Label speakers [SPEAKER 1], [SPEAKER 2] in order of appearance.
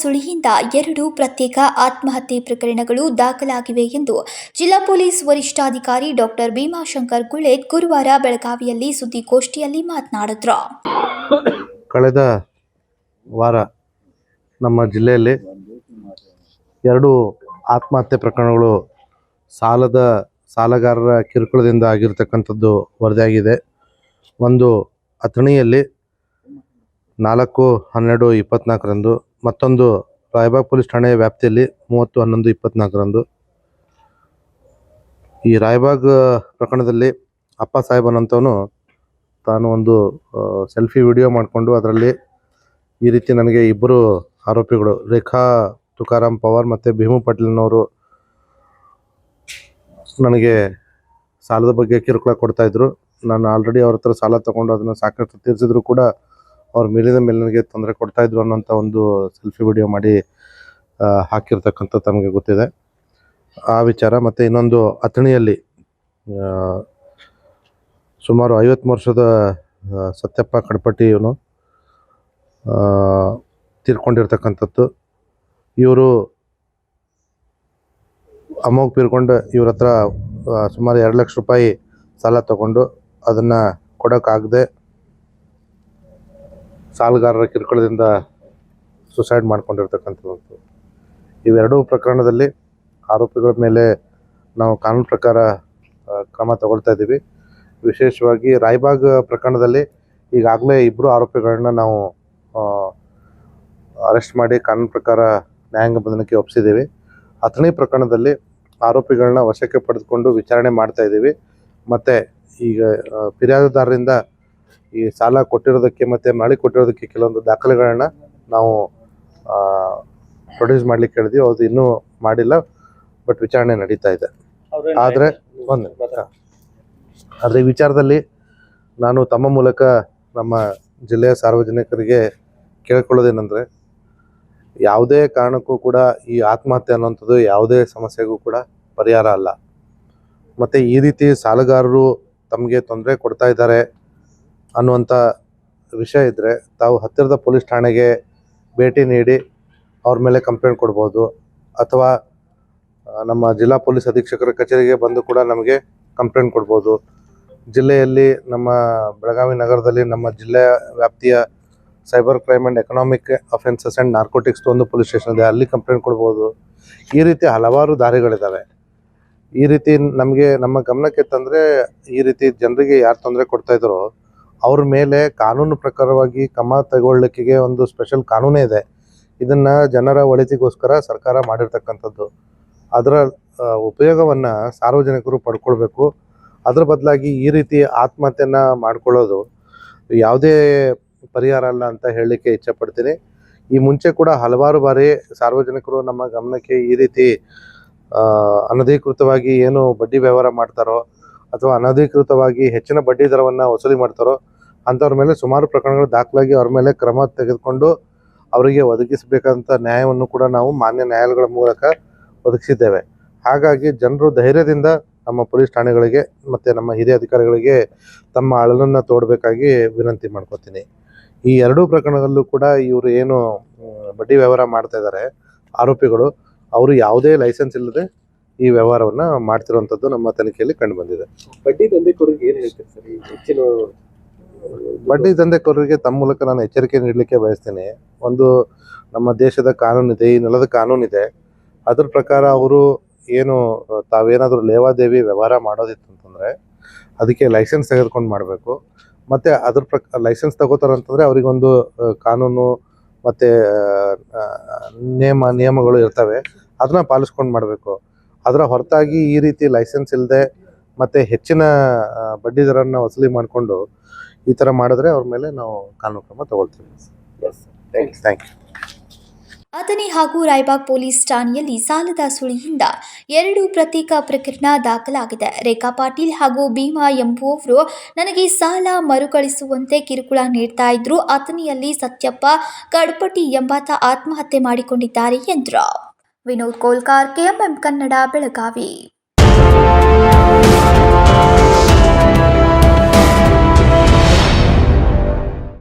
[SPEAKER 1] ಸುಳಿಯಿಂದ ಎರಡು ಪ್ರತ್ಯೇಕ ಆತ್ಮಹತ್ಯೆ ಪ್ರಕರಣಗಳು ದಾಖಲಾಗಿವೆ ಎಂದು ಜಿಲ್ಲಾ ಪೊಲೀಸ್ ವರಿಷ್ಠಾಧಿಕಾರಿ ಡಾಕ್ಟರ್ ಭೀಮಾಶಂಕರ್ ಗುಳೆ ಗುರುವಾರ ಬೆಳಗಾವಿಯಲ್ಲಿ ಸುದ್ದಿಗೋಷ್ಠಿಯಲ್ಲಿ ಮಾತನಾಡಿದ್ರು.
[SPEAKER 2] ಕಳೆದ ವಾರ ನಮ್ಮ ಜಿಲ್ಲೆಯಲ್ಲಿ ಎರಡು ಆತ್ಮಹತ್ಯೆ ಪ್ರಕರಣಗಳು ಸಾಲದ ಸಾಲಗಾರರ ಕಿರುಕುಳದಿಂದ ಆಗಿರತಕ್ಕಂಥದ್ದು ವರದಿಯಾಗಿದೆ. ಒಂದು ಅಥಣಿಯಲ್ಲಿ ನಾಲ್ಕು, ಹನ್ನೆರಡು, ಇಪ್ಪತ್ನಾಲ್ಕರಂದು ಮತ್ತೊಂದು ರಾಯಬಾಗ್ ಪೊಲೀಸ್ ಠಾಣೆಯ ವ್ಯಾಪ್ತಿಯಲ್ಲಿ ಮೂವತ್ತು, ಹನ್ನೊಂದು, ಇಪ್ಪತ್ನಾಲ್ಕರಂದು. ಈ ರಾಯಬಾಗ್ ಪ್ರಕರಣದಲ್ಲಿ ಅಪ್ಪ ಸಾಹೇಬನಂತವನು ತಾನು ಒಂದು ಸೆಲ್ಫಿ ವಿಡಿಯೋ ಮಾಡಿಕೊಂಡು ಅದರಲ್ಲಿ ಈ ರೀತಿ ನನಗೆ ಇಬ್ಬರು ಆರೋಪಿಗಳು ರೇಖಾ ತುಕಾರಾಮ್ ಪವಾರ್ ಮತ್ತು ಭೀಮು ಪಾಟೀಲ್ನವರು ನನಗೆ ಸಾಲದ ಬಗ್ಗೆ ಕಿರುಕುಳ ಕೊಡ್ತಾ ಇದ್ರು. ನಾನು ಆಲ್ರೆಡಿ ಅವ್ರ ಹತ್ರ ಸಾಲ ತಗೊಂಡು ಅದನ್ನು ಸಾಕಷ್ಟು ತೀರಿಸಿದ್ರು ಕೂಡ ಅವ್ರ ಮೇಲಿನ ಮೇಲಿನಗೆ ತೊಂದರೆ ಕೊಡ್ತಾ ಇದ್ರು ಅನ್ನೋಂಥ ಒಂದು ಸೆಲ್ಫಿ ವಿಡಿಯೋ ಮಾಡಿ ಹಾಕಿರ್ತಕ್ಕಂಥ ತಮಗೆ ಗೊತ್ತಿದೆ. ಆ ವಿಚಾರ ಮತ್ತು ಇನ್ನೊಂದು ಅಥಣಿಯಲ್ಲಿ ಸುಮಾರು ಐವತ್ತು ವರ್ಷದ ಸತ್ಯಪ್ಪ ಕಡಪಟ್ಟಿ ಇವನು ತೀರ್ಕೊಂಡಿರ್ತಕ್ಕಂಥದ್ದು. ಇವರು ಅಮೌಂಟ್ ತೀರ್ಕೊಂಡು ಇವ್ರ ಹತ್ರ ಸುಮಾರು ಎರಡು ಲಕ್ಷ ರೂಪಾಯಿ ಸಾಲ ತಗೊಂಡು ಅದನ್ನು ಕೊಡೋಕ್ಕಾಗದೆ ಸಾಲಗಾರರ ಕಿರುಕುಳದಿಂದ ಸುಸೈಡ್ ಮಾಡಿಕೊಂಡಿರ್ತಕ್ಕಂಥದ್ದು. ಇವೆರಡೂ ಪ್ರಕರಣದಲ್ಲಿ ಆರೋಪಿಗಳ ಮೇಲೆ ನಾವು ಕಾನೂನು ಪ್ರಕಾರ ಕ್ರಮ ತಗೊಳ್ತಾ ಇದ್ದೀವಿ. ವಿಶೇಷವಾಗಿ ರಾಯ್ಬಾಗ್ ಪ್ರಕರಣದಲ್ಲಿ ಈಗಾಗಲೇ ಇಬ್ಬರು ಆರೋಪಿಗಳನ್ನ ನಾವು ಅರೆಸ್ಟ್ ಮಾಡಿ ಕಾನೂನು ಪ್ರಕಾರ ನ್ಯಾಯಾಂಗ ಬಂಧನಕ್ಕೆ ಒಪ್ಪಿಸಿದ್ದೀವಿ ಅಥಣಿ ಪ್ರಕರಣದಲ್ಲಿ ಆರೋಪಿಗಳನ್ನ ವಶಕ್ಕೆ ಪಡೆದುಕೊಂಡು ವಿಚಾರಣೆ ಮಾಡ್ತಾ ಇದ್ದೀವಿ. ಮತ್ತು ಈಗ ಫಿರ್ಯಾದುದಾರರಿಂದ ಈ ಸಾಲ ಕೊಟ್ಟಿರೋದಕ್ಕೆ ಮತ್ತು ಮರಳಿ ಕೊಟ್ಟಿರೋದಕ್ಕೆ ಕೆಲವೊಂದು ದಾಖಲೆಗಳನ್ನ ನಾವು ಪ್ರೊಡ್ಯೂಸ್ ಮಾಡ್ಲಿಕ್ಕೆ ಹೇಳಿದ್ವಿ. ಅದು ಇನ್ನೂ ಮಾಡಿಲ್ಲ ಬಟ್ ವಿಚಾರಣೆ ನಡೀತಾ ಇದೆ. ಆದರೆ ಒಂದು ಆದರೆ ಈ ವಿಚಾರದಲ್ಲಿ ನಾನು ತಮ್ಮ ಮೂಲಕ ನಮ್ಮ ಜಿಲ್ಲೆಯ ಸಾರ್ವಜನಿಕರಿಗೆ ಕೇಳ್ಕೊಳ್ಳೋದೇನೆಂದರೆ ಯಾವುದೇ ಕಾರಣಕ್ಕೂ ಕೂಡ ಈ ಆತ್ಮಹತ್ಯೆ ಅನ್ನುವಂಥದ್ದು ಯಾವುದೇ ಸಮಸ್ಯೆಗೂ ಕೂಡ ಪರಿಹಾರ ಅಲ್ಲ. ಮತ್ತು ಈ ರೀತಿ ಸಾಲಗಾರರು ತಮಗೆ ತೊಂದರೆ ಕೊಡ್ತಾ ಇದ್ದಾರೆ ಅನ್ನುವಂಥ ವಿಷಯ ಇದ್ದರೆ ತಾವು ಹತ್ತಿರದ ಪೊಲೀಸ್ ಠಾಣೆಗೆ ಭೇಟಿ ನೀಡಿ ಅವ್ರ ಮೇಲೆ ಕಂಪ್ಲೇಂಟ್ ಕೊಡ್ಬೋದು. ಅಥವಾ ನಮ್ಮ ಜಿಲ್ಲಾ ಪೊಲೀಸ್ ಅಧೀಕ್ಷಕರ ಕಚೇರಿಗೆ ಬಂದು ಕೂಡ ನಮಗೆ ಕಂಪ್ಲೇಂಟ್ ಕೊಡ್ಬೋದು. ಜಿಲ್ಲೆಯಲ್ಲಿ ನಮ್ಮ ಬೆಳಗಾವಿ ನಗರದಲ್ಲಿ ನಮ್ಮ ಜಿಲ್ಲೆಯ ವ್ಯಾಪ್ತಿಯ cyber crime and economic offences and narcotics ಒಂದು ಪೊಲೀಸ್ ಸ್ಟೇಷನ್ ಇದೆ. ಅಲ್ಲಿ ಕಂಪ್ಲೇಂಟ್ ಕೊಡ್ಬೋದು. ಈ ರೀತಿ ಹಲವಾರು ದಾರಿಗಳಿದ್ದಾವೆ ಈ ರೀತಿ ನಮಗೆ ನಮ್ಮ ಗಮನಕ್ಕೆ ತಂದರೆ ಈ ರೀತಿ ಜನರಿಗೆ ಯಾರು ತೊಂದರೆ ಕೊಡ್ತಾ ಇದ್ದಾರೋ ಅವ್ರ ಮೇಲೆ ಕಾನೂನು ಪ್ರಕಾರವಾಗಿ ಕ್ರಮ ತಗೊಳ್ಳಿಕ್ಕೆ ಒಂದು ಸ್ಪೆಷಲ್ ಕಾನೂನೇ ಇದೆ. ಇದನ್ನ ಜನರ ಒಳಿತಿಗೋಸ್ಕರ ಸರ್ಕಾರ ಮಾಡಿರ್ತಕ್ಕಂಥದ್ದು. ಅದರ ಉಪಯೋಗವನ್ನು ಸಾರ್ವಜನಿಕರು ಪಡ್ಕೊಳ್ಬೇಕು. ಅದ್ರ ಬದಲಾಗಿ ಈ ರೀತಿ ಆತ್ಮಹತ್ಯೆನ ಮಾಡ್ಕೊಳ್ಳೋದು ಯಾವುದೇ ಪರಿಹಾರ ಅಲ್ಲ ಅಂತ ಹೇಳಲಿಕ್ಕೆ ಇಚ್ಛಪಡ್ತೀನಿ ಈ ಮುಂಚೆ ಕೂಡ ಹಲವಾರು ಬಾರಿ ಸಾರ್ವಜನಿಕರು ನಮ್ಮ ಗಮನಕ್ಕೆ ಈ ರೀತಿ ಅನಧಿಕೃತವಾಗಿ ಏನು ಬಡ್ಡಿ ವ್ಯವಹಾರ ಮಾಡ್ತಾರೋ ಅಥವಾ ಅನಧಿಕೃತವಾಗಿ ಹೆಚ್ಚಿನ ಬಡ್ಡಿ ದರವನ್ನು ವಸೂಲಿ ಮಾಡ್ತಾರೋ ಅಂಥವ್ರ ಮೇಲೆ ಸುಮಾರು ಪ್ರಕರಣಗಳು ದಾಖಲಾಗಿ ಅವ್ರ ಮೇಲೆ ಕ್ರಮ ತೆಗೆದುಕೊಂಡು ಅವರಿಗೆ ಒದಗಿಸಬೇಕಂತ ನ್ಯಾಯವನ್ನು ಕೂಡ ನಾವು ಮಾನ್ಯ ನ್ಯಾಯಾಲಯಗಳ ಮೂಲಕ ಒದಗಿಸಿದ್ದೇವೆ. ಹಾಗಾಗಿ ಜನರು ಧೈರ್ಯದಿಂದ ನಮ್ಮ ಪೊಲೀಸ್ ಠಾಣೆಗಳಿಗೆ ಮತ್ತು ನಮ್ಮ ಹಿರಿಯ ಅಧಿಕಾರಿಗಳಿಗೆ ತಮ್ಮ ಅಳಲನ್ನು ತೋಡಬೇಕಾಗಿ ವಿನಂತಿ ಮಾಡ್ಕೊತೀನಿ. ಈ ಎರಡೂ ಪ್ರಕರಣದಲ್ಲೂ ಕೂಡ ಇವರು ಏನು ಬಡ್ಡಿ ವ್ಯವಹಾರ ಮಾಡ್ತಾ ಇದ್ದಾರೆ, ಆರೋಪಿಗಳು, ಅವರು ಯಾವುದೇ ಲೈಸೆನ್ಸ್ ಇಲ್ಲದೆ ಈ ವ್ಯವಹಾರವನ್ನು ಮಾಡ್ತಿರುವಂಥದ್ದು ನಮ್ಮ ತನಿಖೆಯಲ್ಲಿ ಕಂಡು ಬಂದಿದೆ.
[SPEAKER 3] ಬಡ್ಡಿ ದಂಧೆಕೋರಿಗೆ ಏನು ಹೇಳ್ತೀರಿ ಸರ್? ಹೆಚ್ಚಿನ
[SPEAKER 2] ಬಡ್ಡಿ ದಂಧೆಕೋರರಿಗೆ ತಮ್ಮ ಮೂಲಕ ನಾನು ಎಚ್ಚರಿಕೆ ನೀಡಲಿಕ್ಕೆ ಬಯಸ್ತೀನಿ. ಒಂದು ನಮ್ಮ ದೇಶದ ಕಾನೂನಿದೆ, ಈ ನೆಲದ ಕಾನೂನಿದೆ. ಅದ್ರ ಪ್ರಕಾರ ಅವರು ಏನು, ತಾವೇನಾದರೂ ಲೇವಾದೇವಿ ವ್ಯವಹಾರ ಮಾಡೋದಿತ್ತು ಅಂತಂದರೆ ಅದಕ್ಕೆ ಲೈಸೆನ್ಸ್ ತೆಗೆದುಕೊಂಡು ಮಾಡಬೇಕು. ಮತ್ತು ಅದ್ರ ಪ್ರಕ ಲೈಸೆನ್ಸ್ ತಗೋತಾರಂತಂದರೆ ಅವರಿಗೊಂದು ಕಾನೂನು ಮತ್ತು ನಿಯಮ ನಿಯಮಗಳು ಇರ್ತವೆ. ಅದನ್ನ ಪಾಲಿಸ್ಕೊಂಡು ಮಾಡಬೇಕು. ಅದರ ಹೊರತಾಗಿ ಈ ರೀತಿ ಲೈಸೆನ್ಸ್ ಇಲ್ಲದೆ ಮತ್ತು ಹೆಚ್ಚಿನ ಬಡ್ಡಿದರನ್ನು ವಸೂಲಿ ಮಾಡಿಕೊಂಡು ಈ ಥರ ಮಾಡಿದ್ರೆ ಅವ್ರ ಮೇಲೆ ನಾವು ಕಾನೂನು ಕ್ರಮ ತಗೊಳ್ತೀವಿ.
[SPEAKER 3] Yes thanks
[SPEAKER 2] thank you
[SPEAKER 1] Athani ಹಾಗೂ ರಾಯ್ಬಾಗ್ ಪೊಲೀಸ್ ಠಾಣೆಯಲ್ಲಿ ಸಾಲದ ಸುಳಿಯಿಂದ ಎರಡು ಪ್ರತ್ಯೇಕ ಪ್ರಕರಣ ದಾಖಲಾಗಿದೆ. ರೇಖಾ ಪಾಟೀಲ್ ಹಾಗೂ ಭೀಮಾ ಎಂಬುವವರು ನನಗೆ ಸಾಲ ಮರುಕಳಿಸುವಂತೆ ಕಿರುಕುಳ ನೀಡ್ತಾ ಇದ್ರು. ಅಥಣಿಯಲ್ಲಿ ಸತ್ಯಪ್ಪ ಕಡ್ಪಟ್ಟಿ ಎಂಬಾತ ಆತ್ಮಹತ್ಯೆ ಮಾಡಿಕೊಂಡಿದ್ದಾರೆ ಎಂದರು. ವಿನೋದ್ ಕೋಲ್ಕಾರ್ ಕೆಎಂಎಂ ಕನ್ನಡ ಬೆಳಗಾವಿ.